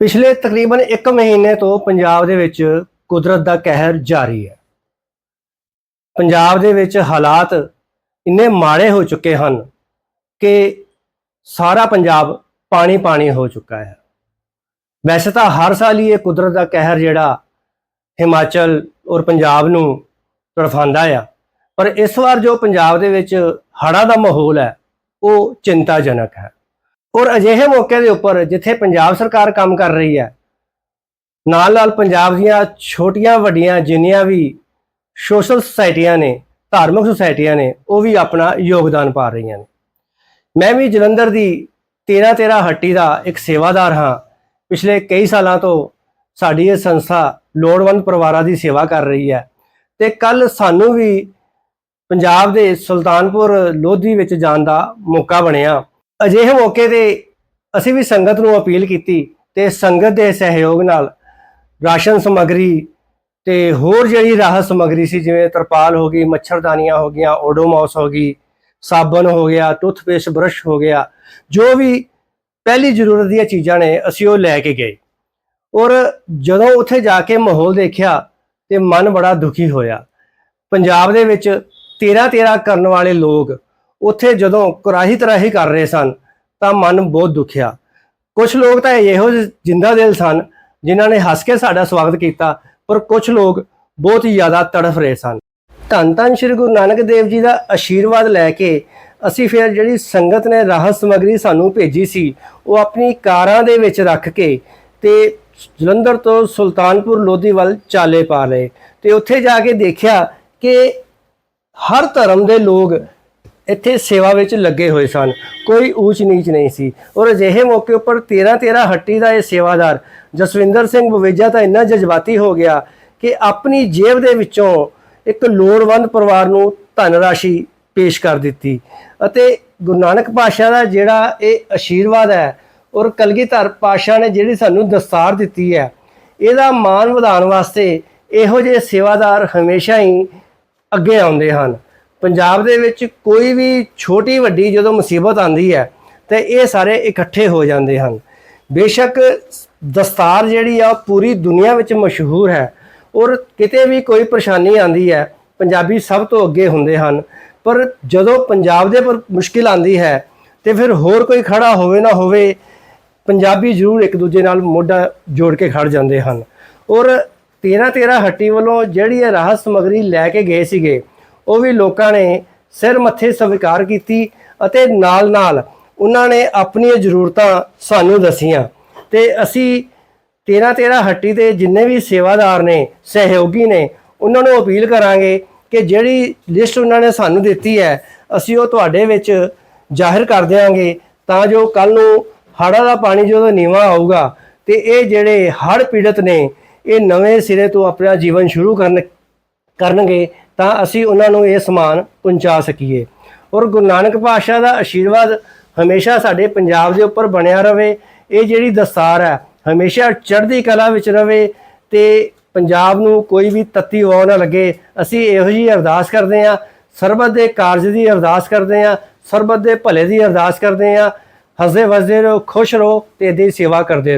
ਪਿਛਲੇ ਤਕਰੀਬਨ 1 ਮਹੀਨੇ ਤੋਂ ਪੰਜਾਬ ਦੇ ਵਿੱਚ ਕੁਦਰਤ ਦਾ ਕਹਿਰ ਜਾਰੀ ਹੈ। ਪੰਜਾਬ ਦੇ ਵਿੱਚ ਹਾਲਾਤ ਇੰਨੇ ਮਾੜੇ ਹੋ ਚੁੱਕੇ ਹਨ ਕਿ ਸਾਰਾ ਪੰਜਾਬ ਪਾਣੀ ਪਾਣੀ ਹੋ ਚੁੱਕਾ ਹੈ। ਵੈਸੇ ਤਾਂ ਹਰ ਸਾਲ ਹੀ ਇਹ ਕੁਦਰਤ ਦਾ ਕਹਿਰ ਜਿਹੜਾ ਹਿਮਾਚਲ ਔਰ ਪੰਜਾਬ ਨੂੰ ਤੜਫਾਉਂਦਾ ਆ, ਪਰ ਇਸ ਵਾਰ ਜੋ ਪੰਜਾਬ ਦੇ ਵਿੱਚ ਹੜ੍ਹਾਂ ਦਾ ਮਾਹੌਲ ਹੈ, ਉਹ ਚਿੰਤਾਜਨਕ ਹੈ। ਔਰ ਅਜਿਹੇ ਮੌਕਿਆਂ ਦੇ ਉੱਪਰ ਜਿੱਥੇ ਪੰਜਾਬ ਸਰਕਾਰ ਕੰਮ ਕਰ ਰਹੀ ਹੈ, ਨਾਲ ਨਾਲ ਪੰਜਾਬ ਦੀਆਂ ਛੋਟੀਆਂ ਵੱਡੀਆਂ ਜਿੰਨੀਆਂ ਵੀ ਸੋਸ਼ਲ ਸੁਸਾਇਟੀਆਂ ਨੇ, ਧਾਰਮਿਕ ਸੁਸਾਇਟੀਆਂ ਨੇ, ਉਹ ਵੀ ਆਪਣਾ ਯੋਗਦਾਨ ਪਾ ਰਹੀਆਂ ਨੇ। ਮੈਂ ਵੀ ਜਲੰਧਰ ਦੀ 13 13 ਹੱਟੀ ਦਾ ਇੱਕ ਸੇਵਾਦਾਰ ਹਾਂ। ਪਿਛਲੇ ਕਈ ਸਾਲਾਂ ਤੋਂ ਸਾਡੀ ਇਹ ਸੰਸਥਾ ਲੋੜਵੰਦ ਪਰਿਵਾਰਾਂ ਦੀ ਸੇਵਾ ਕਰ ਰਹੀ ਹੈ ਤੇ ਕੱਲ ਸਾਨੂੰ ਵੀ ਪੰਜਾਬ ਦੇ ਸੁਲਤਾਨਪੁਰ ਲੋਧੀ ਵਿੱਚ ਜਾਣ ਦਾ ਮੌਕਾ ਬਣਿਆ। ਅਜਿਹੇ ਮੌਕੇ ਤੇ ਅਸੀਂ ਵੀ ਸੰਗਤ ਨੂੰ ਅਪੀਲ ਕੀਤੀ ਤੇ ਸੰਗਤ ਦੇ ਸਹਿਯੋਗ ਨਾਲ ਰਾਸ਼ਨ ਸਮੱਗਰੀ ਤੇ ਹੋਰ ਜਿਹੜੀ ਰਾਹਤ ਸਮੱਗਰੀ ਸੀ, ਜਿਵੇਂ ਤਰਪਾਲ ਹੋ ਗਈ, ਮੱਛਰਦਾਨੀਆਂ ਹੋ ਗਈਆਂ ਓਡੋਮੋਸ ਹੋ ਗਈ, ਸਾਬਣ ਹੋ ਗਿਆ, ਟੂਥਪੇਸਟ ਬਰਸ਼ ਹੋ ਗਿਆ, ਜੋ ਵੀ ਪਹਿਲੀ ਜ਼ਰੂਰਤ ਦੀਆਂ ਚੀਜ਼ਾਂ ਨੇ, ਅਸੀਂ ਉਹ ਲੈ ਕੇ ਗਏ। ਔਰ ਜਦੋਂ ਉੱਥੇ ਜਾ ਕੇ ਮਾਹੌਲ ਦੇਖਿਆ ਤੇ ਮਨ ਬੜਾ ਦੁਖੀ ਹੋਇਆ। ਪੰਜਾਬ ਦੇ ਵਿੱਚ 13 13 ਕਰਨ ਵਾਲੇ ਲੋਕ ਉੱਥੇ ਜਦੋਂ ਕੁਰਾਹੀ ਤਰਾਹੀ ਕਰ ਰਹੇ ਸਨ, ਤਾਂ ਮਨ ਬਹੁਤ ਦੁਖਿਆ। ਕੁਝ ਲੋਕ ਤਾਂ ਇਹੋ ਜਿਹੇ ਜਿੰਦਾ ਦਿਲ ਸਨ, ਜਿਨ੍ਹਾਂ ਨੇ ਹੱਸ ਕੇ ਸਾਡਾ ਸਵਾਗਤ ਕੀਤਾ, ਪਰ ਕੁਝ ਲੋਕ ਬਹੁਤ ਹੀ ਜ਼ਿਆਦਾ ਤੜਫ ਰਹੇ ਸਨ। ਧੰਨ ਧੰਨ ਸ੍ਰੀ ਗੁਰੂ ਨਾਨਕ ਦੇਵ ਜੀ ਦਾ ਆਸ਼ੀਰਵਾਦ ਲੈ ਕੇ ਅਸੀਂ ਫਿਰ ਜਿਹੜੀ ਸੰਗਤ ਨੇ ਰਾਹਤ ਸਮੱਗਰੀ ਸਾਨੂੰ ਭੇਜੀ ਸੀ, ਉਹ ਆਪਣੀ ਕਾਰਾਂ ਦੇ ਵਿੱਚ ਰੱਖ ਕੇ ਤੇ ਜਲੰਧਰ ਤੋਂ ਸੁਲਤਾਨਪੁਰ ਲੋਧੀ ਵੱਲ ਚਾਲੇ ਪਾ ਲਏ ਤੇ ਉੱਥੇ ਜਾ ਕੇ ਦੇਖਿਆ ਕਿ ਹਰ ਧਰਮ ਦੇ ਲੋਕ ਇੱਥੇ ਸੇਵਾ ਵਿੱਚ ਲੱਗੇ ਹੋਏ ਸਨ। ਕੋਈ ਊਚ ਨੀਚ ਨਹੀਂ ਸੀ। ਔਰ ਅਜਿਹੇ ਮੌਕੇ ਉੱਪਰ 13 13 ਹੱਟੀ ਦਾ ਇਹ ਸੇਵਾਦਾਰ ਜਸਵਿੰਦਰ ਸਿੰਘ ਬਵੇਜਾ ਤਾਂ ਇੰਨਾ ਜਜ਼ਬਾਤੀ ਹੋ ਗਿਆ ਕਿ ਆਪਣੀ ਜੇਬ ਦੇ ਵਿੱਚੋਂ ਇੱਕ ਲੋੜਵੰਦ ਪਰਿਵਾਰ ਨੂੰ ਧਨ ਰਾਸ਼ੀ ਪੇਸ਼ ਕਰ ਦਿੱਤੀ। ਅਤੇ ਗੁਰੂ ਨਾਨਕ ਪਾਤਸ਼ਾਹ ਦਾ ਜਿਹੜਾ ਇਹ ਆਸ਼ੀਰਵਾਦ ਹੈ ਔਰ ਕਲਗੀਧਰ ਪਾਤਸ਼ਾਹ ਨੇ ਜਿਹੜੀ ਸਾਨੂੰ ਦਸਤਾਰ ਦਿੱਤੀ ਹੈ, ਇਹਦਾ ਮਾਣ ਵਧਾਉਣ ਵਾਸਤੇ ਇਹੋ ਜਿਹੇ ਸੇਵਾਦਾਰ ਹਮੇਸ਼ਾ ਹੀ ਅੱਗੇ ਆਉਂਦੇ ਹਨ। ਪੰਜਾਬ ਦੇ ਵਿੱਚ ਕੋਈ ਵੀ ਛੋਟੀ ਵੱਡੀ ਜਦੋਂ ਮੁਸੀਬਤ ਆਉਂਦੀ ਹੈ, ਤੇ ਇਹ ਸਾਰੇ ਇਕੱਠੇ ਹੋ ਜਾਂਦੇ ਹਨ। ਬੇਸ਼ੱਕ ਦਸਤਾਰ ਜਿਹੜੀ ਆ, ਉਹ ਪੂਰੀ ਦੁਨੀਆ ਵਿੱਚ ਮਸ਼ਹੂਰ ਹੈ ਔਰ ਕਿਤੇ ਵੀ ਕੋਈ ਪਰੇਸ਼ਾਨੀ ਆਉਂਦੀ ਹੈ, ਪੰਜਾਬੀ ਸਭ ਤੋਂ ਅੱਗੇ ਹੁੰਦੇ ਹਨ। ਪਰ ਜਦੋਂ ਪੰਜਾਬ ਦੇ ਪਰ ਮੁਸ਼ਕਿਲ ਆਉਂਦੀ ਹੈ, ਤੇ ਫਿਰ ਹੋਰ ਕੋਈ ਖੜਾ ਹੋਵੇ ਨਾ ਹੋਵੇ, ਪੰਜਾਬੀ ਜ਼ਰੂਰ ਇੱਕ ਦੂਜੇ ਨਾਲ ਮੋਢਾ ਜੋੜ ਕੇ ਖੜ ਜਾਂਦੇ ਹਨ। ਔਰ 13 13 ਹੱਟੀ ਵੱਲੋਂ ਜਿਹੜੀ ਇਹ ਰਾਹਤ ਸਮੱਗਰੀ ਲੈ ਕੇ ਗਏ ਸੀਗੇ ਉਹ ਵੀ ਲੋਕਾਂ ਨੇ ਸਿਰ ਮੱਥੇ ਸਵੀਕਾਰ ਕੀਤੀ ਅਤੇ ਨਾਲ-ਨਾਲ ਉਹਨਾਂ ਨੇ ਆਪਣੀਆਂ ਜ਼ਰੂਰਤਾਂ ਸਾਨੂੰ ਦਸੀਆਂ। ਤੇ ਅਸੀਂ 13 13 ਹੱਟੀ ਦੇ ਜਿੰਨੇ ਵੀ ਸੇਵਾਦਾਰ ਨੇ, ਸਹਿਯੋਗੀ ਨੇ, ਉਹਨਾਂ ਨੂੰ ਅਪੀਲ ਕਰਾਂਗੇ ਕਿ ਜਿਹੜੀ ਲਿਸਟ ਉਹਨਾਂ ਨੇ ਸਾਨੂੰ ਦਿੱਤੀ ਹੈ, ਅਸੀਂ ਉਹ ਤੁਹਾਡੇ ਵਿੱਚ ਜ਼ਾਹਿਰ ਕਰ ਦਿਆਂਗੇ ਤਾਂ ਜੋ ਕੱਲ ਨੂੰ ਹੜ੍ਹਾਂ ਦਾ ਪਾਣੀ ਜਦੋਂ ਨੀਵਾਂ ਆਊਗਾ ਤੇ ਇਹ ਜਿਹੜੇ ਹੜ੍ਹ ਪੀੜਤ ਨੇ, ਇਹ ਨਵੇਂ ਸਿਰੇ ਤੋਂ ਆਪਣਾ ਜੀਵਨ ਸ਼ੁਰੂ ਕਰਨ, ਕਰਨਗੇ ਤਾਂ ਅਸੀਂ ਉਹਨਾਂ ਨੂੰ ਇਹ ਸਮਾਨ ਪਹੁੰਚਾ ਸਕੀਏ। ਔਰ ਗੁਰੂ ਨਾਨਕ ਪਾਤਸ਼ਾਹ ਦਾ ਆਸ਼ੀਰਵਾਦ ਹਮੇਸ਼ਾ ਸਾਡੇ ਪੰਜਾਬ ਦੇ ਉੱਪਰ ਬਣਿਆ ਰਵੇ ਇਹ ਜਿਹੜੀ ਦਸਤਾਰ ਹੈ, ਹਮੇਸ਼ਾ ਚੜ੍ਹਦੀ ਕਲਾ ਵਿੱਚ ਰਵੇ ਤੇ ਪੰਜਾਬ ਨੂੰ ਕੋਈ ਵੀ ਤੱਤੀ ਵਾਹ ਨਾ ਲੱਗੇ। ਅਸੀਂ ਇਹੋ ਜਿਹੀ ਅਰਦਾਸ ਕਰਦੇ ਹਾਂ, ਸਰਬਤ ਦੇ ਕਾਰਜ ਦੀ ਅਰਦਾਸ ਕਰਦੇ ਹਾਂ, ਸਰਬਤ ਦੇ ਭਲੇ ਦੀ ਅਰਦਾਸ ਕਰਦੇ ਹਾਂ। ਹੱਸਦੇ ਵਸਦੇ ਰਹੋ, ਖੁਸ਼ ਰਹੋ ਤੇ ਇਹਦੀ ਸੇਵਾ ਕਰਦੇ ਰਹੋ